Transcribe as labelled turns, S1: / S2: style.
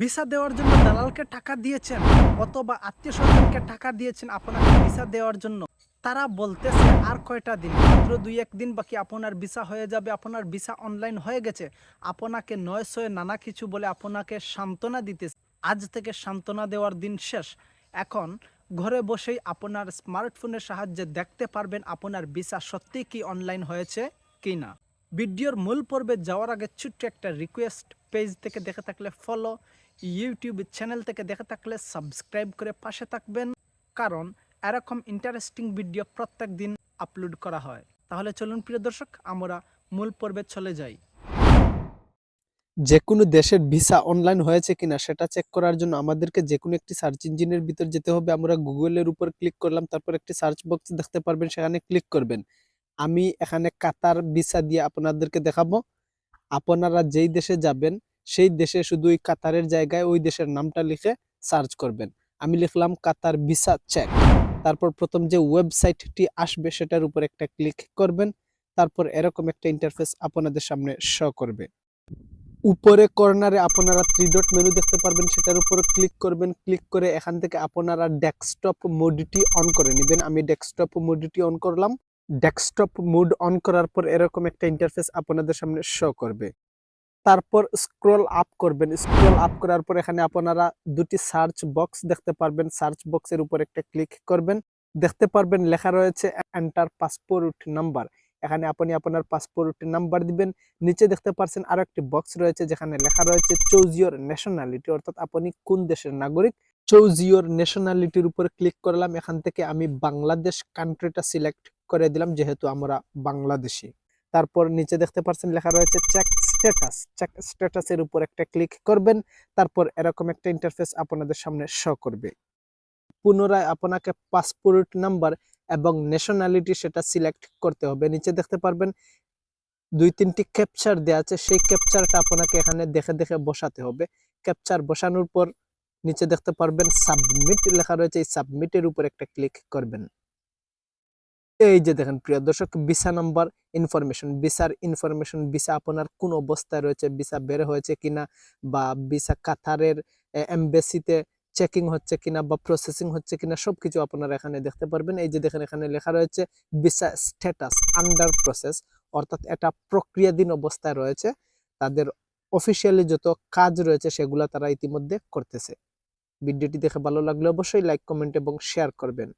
S1: Visa দেওয়ার জন্য দালালকে টাকা দিয়েছেন অথবা আত্মীয় স্বজনকে টাকা দিয়েছেন আপনাকে ভিসা দেওয়ার জন্য। তারা বলতেছে আর কয়টা দিন? মাত্র দুই এক দিন বাকি আপনার ভিসা হয়ে যাবে, আপনার ভিসা অনলাইন হয়ে গেছে। আপনাকে নয় ছয় নানা কিছু বলে আপনাকে সান্ত্বনা দিতেছে। আজ থেকে সান্ত্বনা দেওয়ার দিন শেষ। এখন ঘরে বসেই আপনার স্মার্টফোনের সাহায্যে দেখতে পারবেন আপনার ভিসা সত্যি কি অনলাইন হয়েছে কি না ভিডিওর মূল পর্বে যাওয়ার আগে ছোট্ট একটা রিকোয়েস্ট পেজ থেকে দেখে থাকলে ফলো ইউটিউব চ্যানেল থেকে দেখে থাকলে সাবস্ক্রাইব করে পাশে থাকবেন। কারণ এরকম ইন্টারেস্টিং ভিডিও প্রত্যেক দিন আপলোড করা হয়। তাহলে চলুন প্রিয় দর্শক, আমরা মূল পর্বে চলে যাই।
S2: যে কোনো দেশের ভিসা অনলাইন হয়েছে কিনা সেটা চেক করার জন্য আমাদেরকে যে কোনো একটি সার্চ ইঞ্জিনের ভিতর যেতে হবে। আমরা গুগলের উপর ক্লিক করলাম, তারপর একটি সার্চ বক্স দেখতে পারবেন, সেখানে ক্লিক করবেন। আমি এখানে কাতার ভিসা দিয়ে আপনাদেরকে দেখাবো। আপনারা যেই দেশে যাবেন সেই দেশে শুধু ওই কাতারের জায়গায় ওই দেশের নামটা লিখে সার্চ করবেন। আমি লিখলাম কাতার ভিসা চেক। তারপর প্রথম যে ওয়েবসাইটটি আসবে সেটার উপর একটা ক্লিক করবেন। তারপর এরকম একটা ইন্টারফেস আপনাদের সামনে শো করবে। উপরে কর্নারে আপনারা থ্রি ডট মেনু দেখতে পারবেন, সেটার উপর ক্লিক করবেন। ক্লিক করে এখান থেকে আপনারা ডেস্কটপ মোডটি অন করে নেবেন। আমি ডেস্কটপ মোডটি অন করলাম। ডেস্কটপ মোড অন করার পর এরকম একটা ইন্টারফেস আপনাদের সামনে শো করবে। তারপর স্ক্রল আপ করবেন। স্ক্রল আপ করার পর এখানে আপনারা দুটি সার্চ বক্স দেখতে পারবেন। সার্চ বক্সের উপর একটা ক্লিক করবেন। দেখতে পারবেন লেখা রয়েছে এন্টার পাসপোর্ট নাম্বার এখানে আপনি আপনার পাসপোর্ট নাম্বার দিবেন। নিচে দেখতে পাচ্ছেন আরও একটি বক্স রয়েছে যেখানে লেখা রয়েছে চুজ ইউর ন্যাশনালিটি অর্থাৎ আপনি কোন দেশের নাগরিক? চুজ ইউর ন্যাশনালিটির উপর ক্লিক করলাম। এখান থেকে আমি বাংলাদেশ কান্ট্রিটা সিলেক্ট করে দিলাম। যেহেতু আমরা বাংলাদেশি। তারপর নিচে দেখতে পাচ্ছেন লেখা রয়েছে চেক স্ট্যাটাস চেক স্ট্যাটাসের উপর একটা ক্লিক করবেন, তারপর এরকম একটা ইন্টারফেস আপনাদের সামনে শো করবে। পুনরায় আপনাকে পাসপোর্ট নাম্বার এবং ন্যাশনালিটি সেটা সিলেক্ট করতে হবে। নিচে দেখতে পারবেন, দুই তিনটি ক্যাপচার দেওয়া আছে, সেই ক্যাপচারটা আপনাকে এখানে দেখে দেখে বসাতে হবে। ক্যাপচার বসানোর পর নিচে দেখতে পারবেন সাবমিট লেখা রয়েছে, এই সাবমিটের উপর একটা ক্লিক করবেন। এই যে দেখেন, প্রিয় দর্শক, ভিসা নাম্বার ইনফরমেশন ভিসার ইনফরমেশন ভিসা আপনার কোন অবস্থায় রয়েছে, ভিসা বের হয়েছে কিনা বা ভিসা কাতারের এমবেসিতে চেকিং হচ্ছে কিনা বা প্রসেসিং হচ্ছে কিনা, সবকিছু আপনারা এখানে দেখতে পারবেন। এই যে দেখেন, এখানে লেখা রয়েছে ভিসা স্ট্যাটাস আন্ডার প্রসেস অর্থাৎ এটা প্রক্রিয়াধীন অবস্থায় রয়েছে। তাদের অফিসিয়ালি যত কাজ রয়েছে, সেগুলো তারা ইতিমধ্যে করতেছে। ভিডিওটি দেখে ভালো লাগলে অবশ্যই লাইক কমেন্ট এবং শেয়ার করবেন।